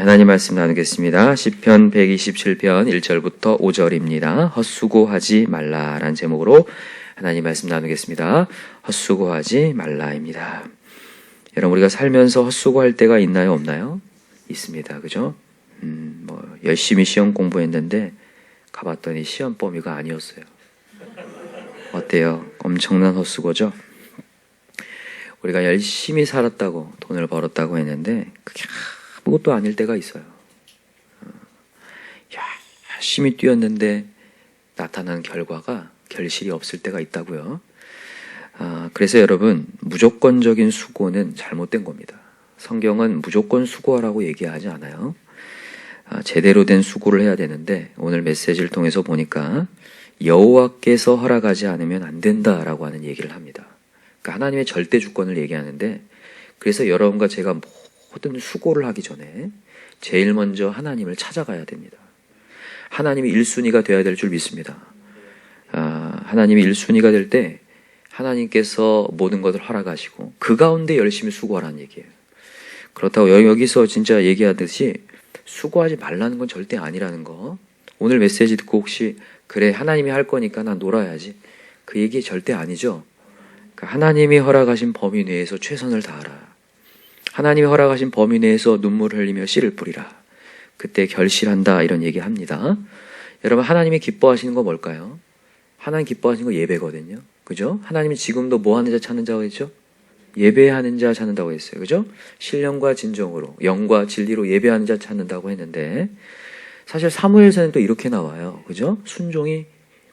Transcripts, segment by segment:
하나님 말씀 나누겠습니다. 시편 127편 1절부터 5절입니다. 헛수고하지 말라라는 제목으로 하나님 말씀 나누겠습니다. 헛수고하지 말라입니다. 여러분 우리가 살면서 헛수고할 때가 있나요, 없나요? 있습니다. 그죠? 음, 뭐 열심히 시험 공부했는데 가봤더니 시험 범위가 아니었어요. 어때요? 엄청난 헛수고죠? 우리가 열심히 살았다고 돈을 벌었다고 했는데 그게 아무것도 아닐 때가 있어요. 어, 열심히 뛰었는데 나타난 결과가 결실이 없을 때가 있다고요. 아, 그래서 여러분 무조건적인 수고는 잘못된 겁니다. 성경은 무조건 수고하라고 얘기하지 않아요. 아, 제대로 된 수고를 해야 되는데 오늘 메시지를 통해서 보니까 여호와께서 허락하지 않으면 안 된다라고 하는 얘기를 합니다. 그러니까 하나님의 절대 주권을 얘기하는데 그래서 여러분과 제가 모든 수고를 하기 전에 제일 먼저 하나님을 찾아가야 됩니다. 하나님이 1순위가 되어야 될 줄 믿습니다. 아, 하나님이 1순위가 될 때 하나님께서 모든 것을 허락하시고 그 가운데 열심히 수고하라는 얘기예요. 그렇다고 여기서 진짜 얘기하듯이 수고하지 말라는 건 절대 아니라는 거. 오늘 메시지 듣고 혹시 그래 하나님이 할 거니까 난 놀아야지. 그 얘기 절대 아니죠. 그러니까 하나님이 허락하신 범위 내에서 최선을 다하라. 하나님이 허락하신 범위 내에서 눈물을 흘리며 씨를 뿌리라. 그때 결실한다 이런 얘기 합니다. 여러분 하나님이 기뻐하시는 거 뭘까요? 하나님 기뻐하시는 거 예배거든요. 그죠? 하나님이 지금도 뭐 하는 자 찾는 자고 했죠? 예배하는 자 찾는다고 했어요. 그죠? 신령과 진정으로, 영과 진리로 예배하는 자 찾는다고 했는데, 사실 사무엘서는 또 이렇게 나와요. 그죠? 순종이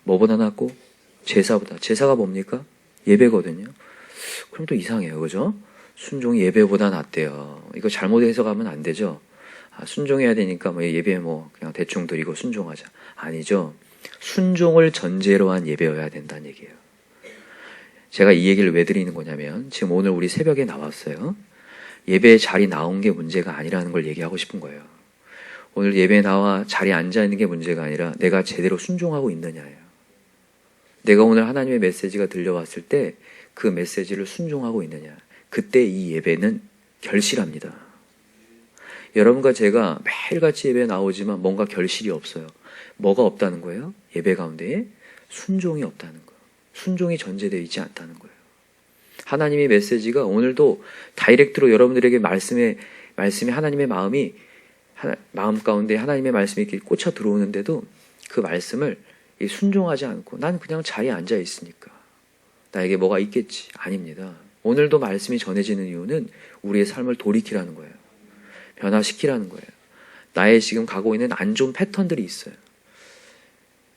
뭐보다 낫고, 제사보다. 제사가 뭡니까? 예배거든요. 그럼 또 이상해요. 그죠? 순종이 예배보다 낫대요. 이거 잘못 해석하면 안 되죠? 아, 순종해야 되니까 뭐 예배 뭐 그냥 대충 드리고 순종하자. 아니죠. 순종을 전제로 한 예배여야 된다는 얘기예요. 제가 이 얘기를 왜 드리는 거냐면 지금 오늘 우리 새벽에 나왔어요. 예배에 자리 나온 게 문제가 아니라는 걸 얘기하고 싶은 거예요. 오늘 예배에 나와 자리에 앉아 있는 게 문제가 아니라 내가 제대로 순종하고 있느냐예요. 내가 오늘 하나님의 메시지가 들려왔을 때 그 메시지를 순종하고 있느냐. 그때 이 예배는 결실합니다. 여러분과 제가 매일같이 예배 나오지만 뭔가 결실이 없어요. 뭐가 없다는 거예요? 예배 가운데 순종이 없다는 거예요. 순종이 전제되어 있지 않다는 거예요. 하나님의 메시지가 오늘도 다이렉트로 여러분들에게 말씀에 말씀이 하나님의 마음이 하나, 마음 가운데 하나님의 말씀이 이렇게 꽂혀 들어오는데도 그 말씀을 순종하지 않고 난 그냥 자리에 앉아 있으니까 나에게 뭐가 있겠지 아닙니다. 오늘도 말씀이 전해지는 이유는 우리의 삶을 돌이키라는 거예요. 변화시키라는 거예요. 나의 지금 가고 있는 안 좋은 패턴들이 있어요.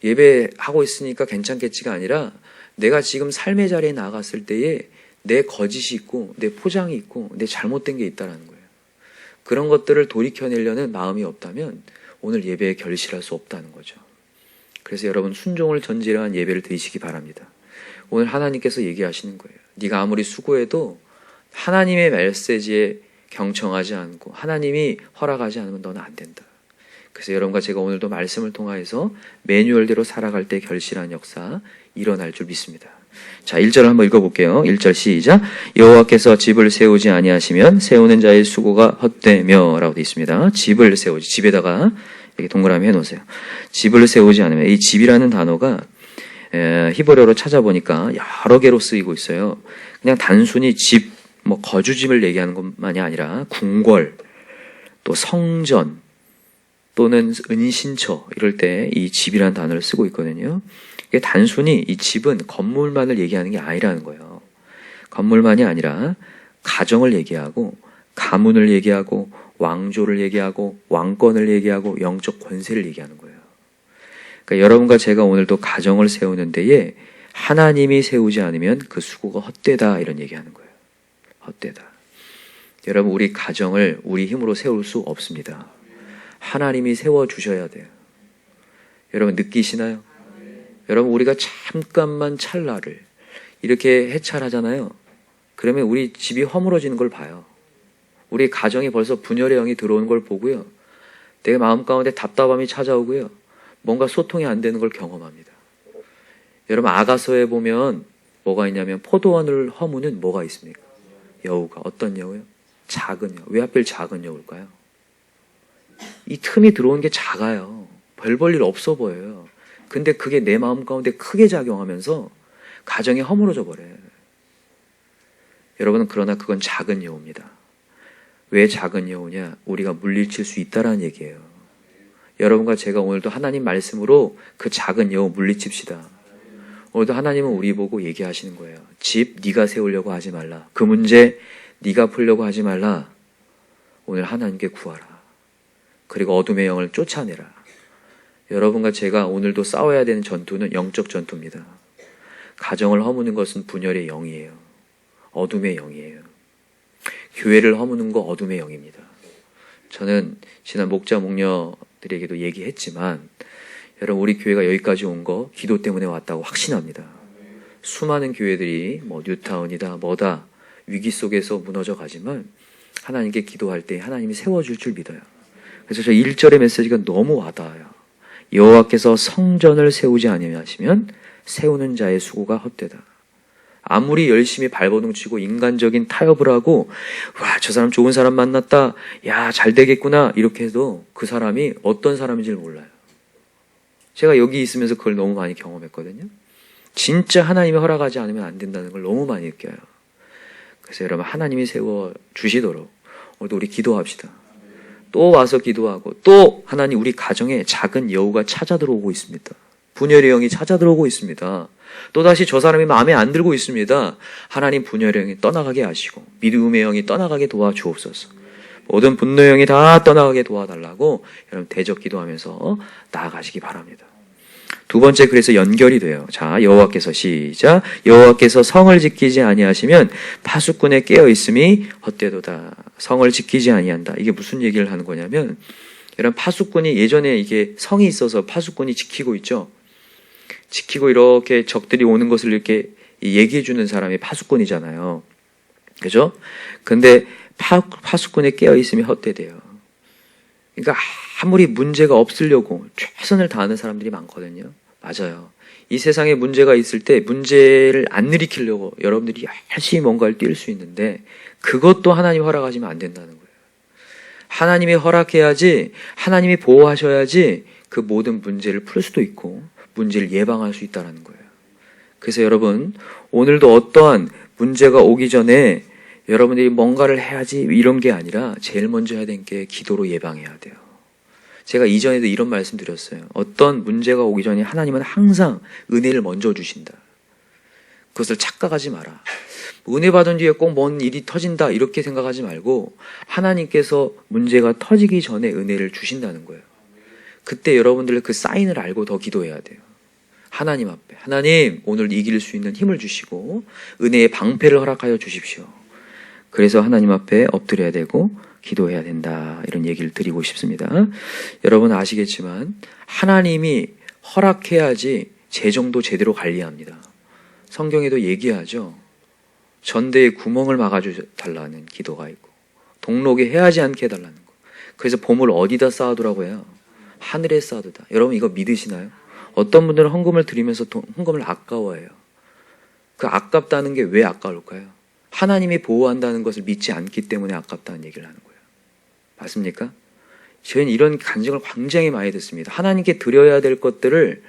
예배하고 있으니까 괜찮겠지가 아니라 내가 지금 삶의 자리에 나갔을 때에 내 거짓이 있고 내 포장이 있고 내 잘못된 게 있다라는 거예요. 그런 것들을 돌이켜내려는 마음이 없다면 오늘 예배에 결실할 수 없다는 거죠. 그래서 여러분 순종을 전제로 한 예배를 드리시기 바랍니다. 오늘 하나님께서 얘기하시는 거예요. 네가 아무리 수고해도 하나님의 메시지에 경청하지 않고 하나님이 허락하지 않으면 너는 안 된다. 그래서 여러분과 제가 오늘도 말씀을 통하여서 매뉴얼대로 살아갈 때 결실한 역사 일어날 줄 믿습니다. 자, 1절 한번 읽어볼게요. 1절 시작. 여호와께서 집을 세우지 아니하시면 세우는 자의 수고가 헛되며 라고 되어 있습니다. 집을 세우지 집에다가 이렇게 동그라미 해놓으세요. 집을 세우지 않으면 이 집이라는 단어가 히브리어로 찾아보니까 여러 개로 쓰이고 있어요. 그냥 단순히 집, 뭐 거주집을 얘기하는 것만이 아니라 궁궐, 또 성전, 또는 은신처 이럴 때 이 집이라는 단어를 쓰고 있거든요. 이게 단순히 이 집은 건물만을 얘기하는 게 아니라는 거예요. 건물만이 아니라 가정을 얘기하고 가문을 얘기하고 왕조를 얘기하고 왕권을 얘기하고 영적 권세를 얘기하는 거예요. 그러니까 여러분과 제가 오늘도 가정을 세우는 데에 하나님이 세우지 않으면 그 수고가 헛되다 이런 얘기하는 거예요. 헛되다. 여러분 우리 가정을 우리 힘으로 세울 수 없습니다. 하나님이 세워 주셔야 돼요. 여러분 느끼시나요? 여러분 우리가 잠깐만 찰나를 이렇게 해찰하잖아요. 그러면 우리 집이 허물어지는 걸 봐요. 우리 가정이 벌써 분열의 영이 들어오는 걸 보고요. 내 마음 가운데 답답함이 찾아오고요. 뭔가 소통이 안 되는 걸 경험합니다. 여러분 아가서에 보면 뭐가 있냐면 포도원을 허무는 뭐가 있습니까? 여우가 어떤 여우요? 작은 여우. 왜 하필 작은 여우일까요? 이 틈이 들어오는 게 작아요. 별 볼 일 없어 보여요. 근데 그게 내 마음 가운데 크게 작용하면서 가정이 허물어져 버려요. 여러분 그러나 그건 작은 여우입니다. 왜 작은 여우냐? 우리가 물리칠 수 있다라는 얘기예요. 여러분과 제가 오늘도 하나님 말씀으로 그 작은 여우 물리칩시다. 오늘도 하나님은 우리 보고 얘기하시는 거예요. 집 네가 세우려고 하지 말라. 그 문제 네가 풀려고 하지 말라. 오늘 하나님께 구하라. 그리고 어둠의 영을 쫓아내라. 여러분과 제가 오늘도 싸워야 되는 전투는 영적 전투입니다. 가정을 허무는 것은 분열의 영이에요. 어둠의 영이에요. 교회를 허무는 거 어둠의 영입니다. 저는 지난 목자 목녀 들에게도 얘기했지만 여러분 우리 교회가 여기까지 온 거 기도 때문에 왔다고 확신합니다. 수많은 교회들이 뭐 뉴타운이다 뭐다 위기 속에서 무너져 가지만 하나님께 기도할 때 하나님이 세워줄 줄 믿어요. 그래서 저 1절의 메시지가 너무 와닿아요. 여호와께서 성전을 세우지 아니하시면 세우는 자의 수고가 헛되다. 아무리 열심히 발버둥 치고 인간적인 타협을 하고 와 저 사람 좋은 사람 만났다 야 잘 되겠구나 이렇게 해도 그 사람이 어떤 사람인지를 몰라요. 제가 여기 있으면서 그걸 너무 많이 경험했거든요. 진짜 하나님이 허락하지 않으면 안 된다는 걸 너무 많이 느껴요. 그래서 여러분 하나님이 세워 주시도록 오늘도 우리 기도합시다. 또 와서 기도하고 또 하나님 우리 가정에 작은 여우가 찾아 들어오고 있습니다. 분열의 영이 찾아 들어오고 있습니다. 또다시 저 사람이 마음에 안 들고 있습니다. 하나님 분열의 영이 떠나가게 하시고 믿음의 영이 떠나가게 도와주옵소서. 모든 분노의 영이 다 떠나가게 도와달라고 여러분 대적 기도하면서 나아가시기 바랍니다. 두 번째 그래서 연결이 돼요. 자 여호와께서 시작 여호와께서 성을 지키지 아니하시면 파수꾼에 깨어 있음이 헛되도다. 성을 지키지 아니한다. 이게 무슨 얘기를 하는 거냐면 여러분 파수꾼이 예전에 이게 성이 있어서 파수꾼이 지키고 있죠. 지키고 이렇게 적들이 오는 것을 이렇게 얘기해 주는 사람이 파수꾼이잖아요. 그죠? 근데 파, 파수꾼에 깨어 있으면 헛되대요. 그러니까 아무리 문제가 없으려고 최선을 다하는 사람들이 많거든요. 맞아요. 이 세상에 문제가 있을 때 문제를 안 일으키려고 여러분들이 열심히 뭔가를 뛸 수 있는데 그것도 하나님 허락하시면 안 된다는 거예요. 하나님이 허락해야지 하나님이 보호하셔야지 그 모든 문제를 풀 수도 있고 문제를 예방할 수 있다는 거예요. 그래서 여러분 오늘도 어떠한 문제가 오기 전에 여러분들이 뭔가를 해야지 이런 게 아니라 제일 먼저 해야 되는 게 기도로 예방해야 돼요. 제가 이전에도 이런 말씀 드렸어요. 어떤 문제가 오기 전에 하나님은 항상 은혜를 먼저 주신다. 그것을 착각하지 마라. 은혜 받은 뒤에 꼭 뭔 일이 터진다 이렇게 생각하지 말고 하나님께서 문제가 터지기 전에 은혜를 주신다는 거예요. 그때 여러분들 그 사인을 알고 더 기도해야 돼요. 하나님 앞에 하나님 오늘 이길 수 있는 힘을 주시고 은혜의 방패를 허락하여 주십시오. 그래서 하나님 앞에 엎드려야 되고 기도해야 된다. 이런 얘기를 드리고 싶습니다. 여러분 아시겠지만 하나님이 허락해야지 재정도 제대로 관리합니다. 성경에도 얘기하죠. 전대에 구멍을 막아줘 달라는 기도가 있고 동록에 해하지 않게 해달라는 거. 그래서 보물 어디다 쌓아두라고 해요? 하늘에 쌓아두다. 여러분 이거 믿으시나요? 어떤 분들은 헌금을 드리면서 돈- 헌금을 아까워해요. 그 아깝다는 게 왜 아까울까요? 하나님이 보호한다는 것을 믿지 않기 때문에 아깝다는 얘기를 하는 거예요. 맞습니까? 저희는 이런 간증을 굉장히 많이 듣습니다. 하나님께 드려야 될 것들을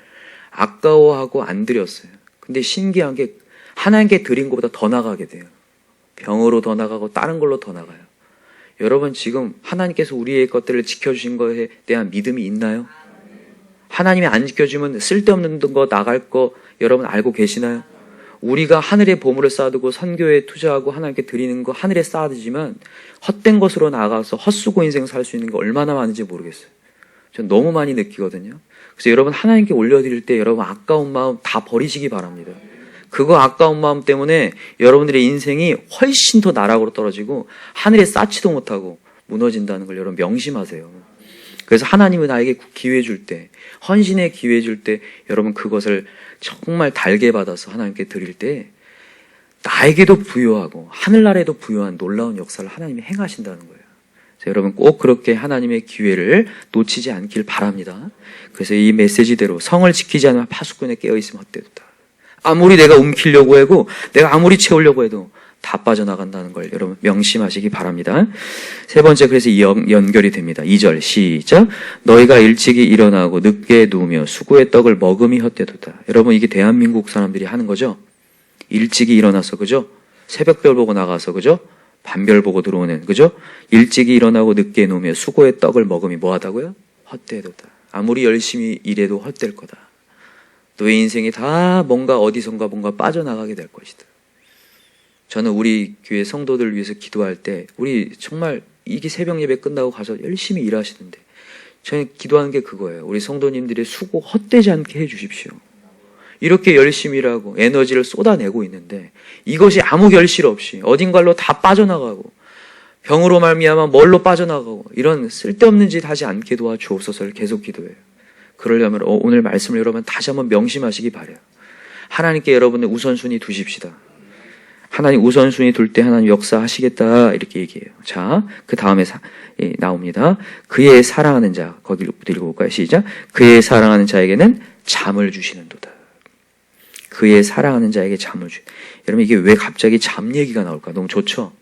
아까워하고 안 드렸어요. 근데 신기한 게 하나님께 드린 것보다 더 나가게 돼요. 병으로 더 나가고 다른 걸로 더 나가요. 여러분 지금 하나님께서 우리의 것들을 지켜주신 것에 대한 믿음이 있나요? 하나님이 안 지켜주면 쓸데없는 거 나갈 거 여러분 알고 계시나요? 우리가 하늘에 보물을 쌓아두고 선교에 투자하고 하나님께 드리는 거 하늘에 쌓아두지만 헛된 것으로 나가서 헛수고 인생 살 수 있는 게 얼마나 많은지 모르겠어요. 전 너무 많이 느끼거든요. 그래서 여러분 하나님께 올려드릴 때 여러분 아까운 마음 다 버리시기 바랍니다. 그거 아까운 마음 때문에 여러분들의 인생이 훨씬 더 나락으로 떨어지고 하늘에 쌓지도 못하고 무너진다는 걸 여러분 명심하세요. 그래서 하나님은 나에게 기회 줄 때, 헌신의 기회 줄 때, 여러분 그것을 정말 달게 받아서 하나님께 드릴 때, 나에게도 부여하고, 하늘나라에도 부여한 놀라운 역사를 하나님이 행하신다는 거예요. 그래서 여러분 꼭 그렇게 하나님의 기회를 놓치지 않길 바랍니다. 그래서 이 메시지대로 성을 지키지 않으면 파수꾼에 깨어있으면 헛되다. 아무리 내가 움키려고 해도, 내가 아무리 채우려고 해도, 다 빠져나간다는 걸 여러분 명심하시기 바랍니다. 세 번째 그래서 이 연, 연결이 됩니다. 2절 시작 너희가 일찍이 일어나고 늦게 누우며 수고의 떡을 먹음이 헛되도다. 여러분 이게 대한민국 사람들이 하는 거죠. 일찍이 일어나서 그죠? 새벽별 보고 나가서 그죠? 반별 보고 들어오는 그죠? 일찍이 일어나고 늦게 누우며 수고의 떡을 먹음이 뭐하다고요? 헛되도다. 아무리 열심히 일해도 헛될 거다. 너의 인생이 다 뭔가 어디선가 뭔가 빠져나가게 될 것이다. 저는 우리 교회 성도들 위해서 기도할 때 우리 정말 이게 새벽 예배 끝나고 가서 열심히 일하시는데 저는 기도하는 게 그거예요. 우리 성도님들의 수고 헛되지 않게 해 주십시오. 이렇게 열심히 일하고 에너지를 쏟아내고 있는데 이것이 아무 결실 없이 어딘가로 다 빠져나가고 병으로 말미암아 뭘로 빠져나가고 이런 쓸데없는 짓 하지 않게 도와주옵소서를 계속 기도해요. 그러려면 어, 오늘 말씀을 여러분 다시 한번 명심하시기 바래요. 하나님께 여러분의 우선순위 두십시다. 하나님 우선순위 둘 때 하나님 역사하시겠다 이렇게 얘기해요. 자, 그 다음에 예, 나옵니다. 그의 사랑하는 자 거기부터 읽어볼까요? 시작. 그의 사랑하는 자에게는 잠을 주시는도다. 그의 사랑하는 자에게 잠을 주. 여러분 이게 왜 갑자기 잠 얘기가 나올까? 너무 좋죠.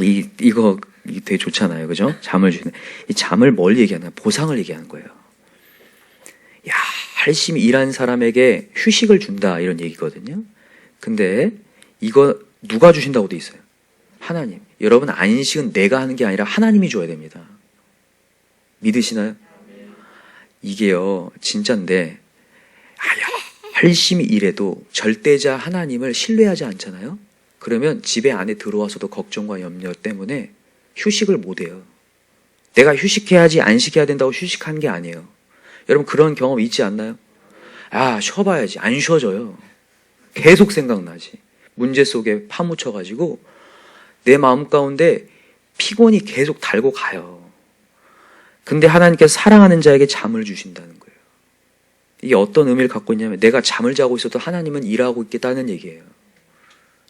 이 이거 되게 좋잖아요, 그죠? 잠을 주는 이 잠을 뭘 얘기하나? 보상을 얘기하는 거예요. 야 열심히 일한 사람에게 휴식을 준다 이런 얘기거든요. 근데 이거 누가 주신다고 돼 있어요? 하나님. 여러분 안식은 내가 하는 게 아니라 하나님이 줘야 됩니다. 믿으시나요? 이게요 진짜인데 아, 열심히 일해도 절대자 하나님을 신뢰하지 않잖아요. 그러면 집에 안에 들어와서도 걱정과 염려 때문에 휴식을 못 해요. 내가 휴식해야지 안식해야 된다고 휴식한 게 아니에요. 여러분 그런 경험 있지 않나요? 아 쉬어봐야지 안 쉬어져요. 계속 생각나지. 문제 속에 파묻혀가지고 내 마음 가운데 피곤이 계속 달고 가요. 근데 하나님께서 사랑하는 자에게 잠을 주신다는 거예요. 이게 어떤 의미를 갖고 있냐면 내가 잠을 자고 있어도 하나님은 일하고 있겠다는 얘기예요.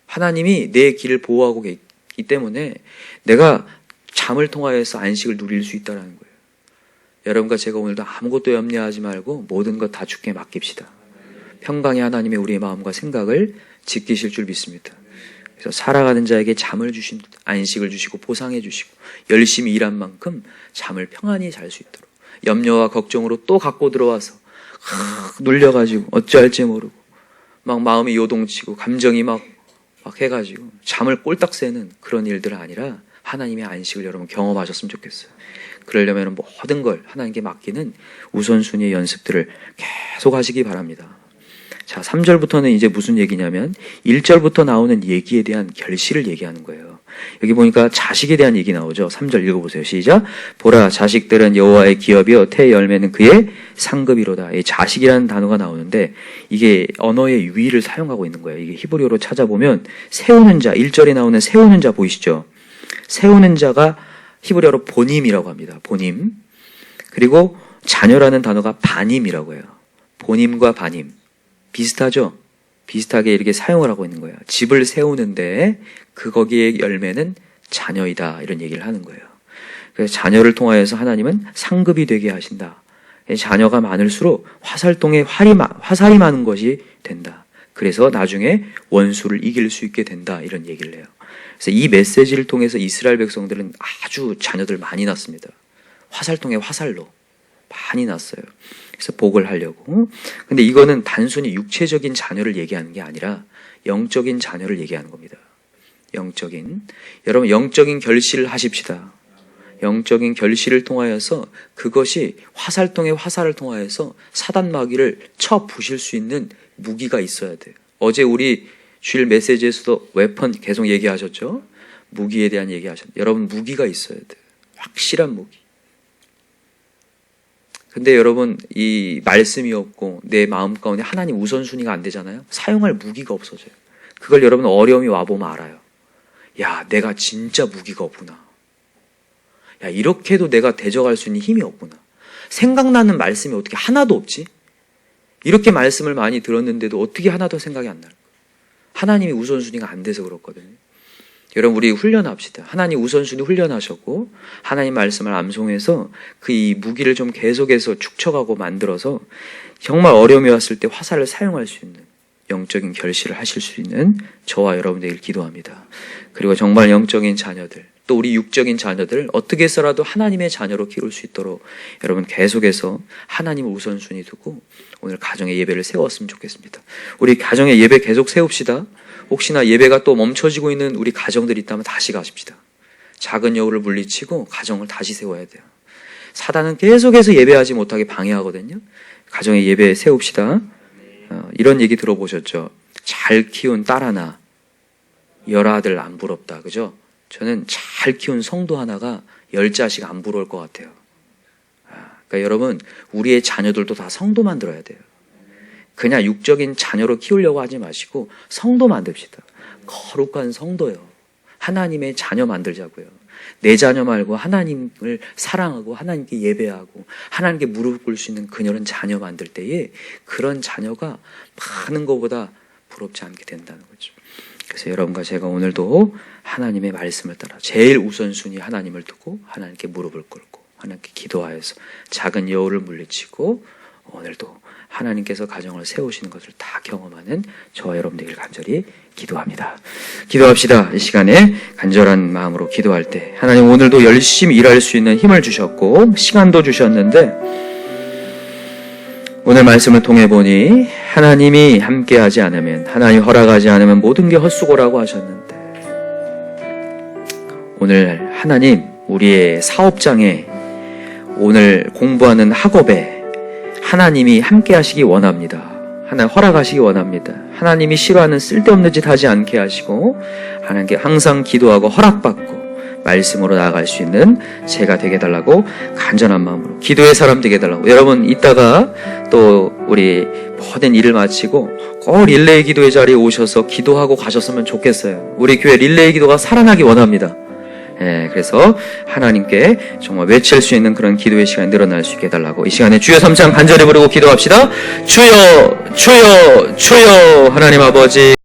하나님이 내 길을 보호하고 있기 때문에 내가 잠을 통하여서 안식을 누릴 수 있다는 거예요. 여러분과 제가 오늘도 아무것도 염려하지 말고 모든 것 다 주께 맡깁시다. 평강의 하나님의 우리의 마음과 생각을 지키실 줄 믿습니다. 그래서 살아가는 자에게 잠을 주신 안식을 주시고 보상해 주시고 열심히 일한 만큼 잠을 평안히 잘 수 있도록 염려와 걱정으로 또 갖고 들어와서 눌려가지고 어찌할지 모르고 막 마음이 요동치고 감정이 막, 막 해가지고 잠을 꼴딱 새는 그런 일들 아니라 하나님의 안식을 여러분 경험하셨으면 좋겠어요. 그러려면 모든 걸 하나님께 맡기는 우선순위의 연습들을 계속 하시기 바랍니다. 자, 3절부터는 이제 무슨 얘기냐면 1절부터 나오는 얘기에 대한 결실을 얘기하는 거예요. 여기 보니까 자식에 대한 얘기 나오죠. 3절 읽어보세요. 시작. 보라, 자식들은 여호와의 기업이요, 태 열매는 그의 상급이로다. 이 자식이라는 단어가 나오는데 이게 언어의 유의를 사용하고 있는 거예요. 이게 히브리어로 찾아보면 세우는 자, 1절에 나오는 세우는 자 보이시죠? 세우는 자가 히브리어로 보님이라고 합니다. 보님. 그리고 자녀라는 단어가 바님이라고 해요. 보님과 바님. 비슷하죠? 비슷하게 이렇게 사용을 하고 있는 거예요. 집을 세우는데 그 거기에 열매는 자녀이다. 이런 얘기를 하는 거예요. 그래서 자녀를 통하여서 하나님은 상급이 되게 하신다. 자녀가 많을수록 화살통에 활이, 화살이 많은 것이 된다. 그래서 나중에 원수를 이길 수 있게 된다. 이런 얘기를 해요. 그래서 이 메시지를 통해서 이스라엘 백성들은 아주 자녀들 많이 낳습니다. 화살통에 화살로 많이 낳았어요. 그래서 복을 하려고. 근데 이거는 단순히 육체적인 자녀를 얘기하는 게 아니라 영적인 자녀를 얘기하는 겁니다. 영적인. 여러분, 영적인 결실을 하십시다. 영적인 결실을 통하여서 그것이 화살통의 화살을 통하여서 사단 마귀를 쳐 부실 수 있는 무기가 있어야 돼요. 어제 우리 주일 메시지에서도 웨펀 계속 얘기하셨죠? 무기에 대한 얘기하셨. 여러분 무기가 있어야 돼요. 확실한 무기. 근데 여러분 이 말씀이 없고 내 마음 가운데 하나님 우선순위가 안 되잖아요. 사용할 무기가 없어져요. 그걸 여러분 어려움이 와 보면 알아요. 야, 내가 진짜 무기가 없구나. 야, 이렇게도 내가 대적할 수 있는 힘이 없구나. 생각나는 말씀이 어떻게 하나도 없지? 이렇게 말씀을 많이 들었는데도 어떻게 하나도 생각이 안 날까? 하나님이 우선순위가 안 돼서 그렇거든요. 여러분 우리 훈련합시다. 하나님 우선순위 훈련하셨고 하나님 말씀을 암송해서 그 이 무기를 좀 계속해서 축적하고 만들어서 정말 어려움이 왔을 때 화살을 사용할 수 있는 영적인 결실을 하실 수 있는 저와 여러분들에게 기도합니다. 그리고 정말 영적인 자녀들, 또 우리 육적인 자녀들 어떻게 해서라도 하나님의 자녀로 키울 수 있도록 여러분 계속해서 하나님을 우선순위 두고 오늘 가정의 예배를 세웠으면 좋겠습니다. 우리 가정의 예배 계속 세웁시다. 혹시나 예배가 또 멈춰지고 있는 우리 가정들이 있다면 다시 가십시다. 작은 여우를 물리치고 가정을 다시 세워야 돼요. 사단은 계속해서 예배하지 못하게 방해하거든요. 가정의 예배 세웁시다. 어, 이런 얘기 들어보셨죠? 잘 키운 딸 하나, 열 아들 안 부럽다. 그죠? 저는 잘 키운 성도 하나가 열 자식 안 부러울 것 같아요. 아, 그러니까 여러분, 우리의 자녀들도 다 성도 만들어야 돼요. 그냥 육적인 자녀로 키우려고 하지 마시고 성도 만듭시다. 거룩한 성도요. 하나님의 자녀 만들자고요. 내 자녀 말고 하나님을 사랑하고 하나님께 예배하고 하나님께 무릎 꿇을 수 있는 그녀는 자녀 만들 때에 그런 자녀가 많은 것보다 부럽지 않게 된다는 거죠. 그래서 여러분과 제가 오늘도 하나님의 말씀을 따라 제일 우선순위 하나님을 두고 하나님께 무릎을 꿇고 하나님께 기도하여서 작은 여우를 물리치고 오늘도 하나님께서 가정을 세우시는 것을 다 경험하는 저와 여러분들에게 간절히 기도합니다. 기도합시다. 이 시간에 간절한 마음으로 기도할 때 하나님 오늘도 열심히 일할 수 있는 힘을 주셨고 시간도 주셨는데 오늘 말씀을 통해 보니 하나님이 함께하지 않으면 하나님 허락하지 않으면 모든 게 헛수고라고 하셨는데 오늘 하나님 우리의 사업장에 오늘 공부하는 학업에 하나님이 함께 하시기 원합니다. 하나님 허락하시기 원합니다. 하나님이 싫어하는 쓸데없는 짓 하지 않게 하시고 하나님께 항상 기도하고 허락받고 말씀으로 나아갈 수 있는 제가 되게 해달라고 간절한 마음으로 기도의 사람 되게 해달라고 여러분 이따가 또 우리 모든 일을 마치고 꼭 릴레이 기도의 자리에 오셔서 기도하고 가셨으면 좋겠어요. 우리 교회 릴레이 기도가 살아나기 원합니다. 예, 그래서 하나님께 정말 외칠 수 있는 그런 기도의 시간이 늘어날 수 있게 해달라고 이 시간에 주여 삼창 간절히 부르고 기도합시다. 주여, 주여, 주여 하나님 아버지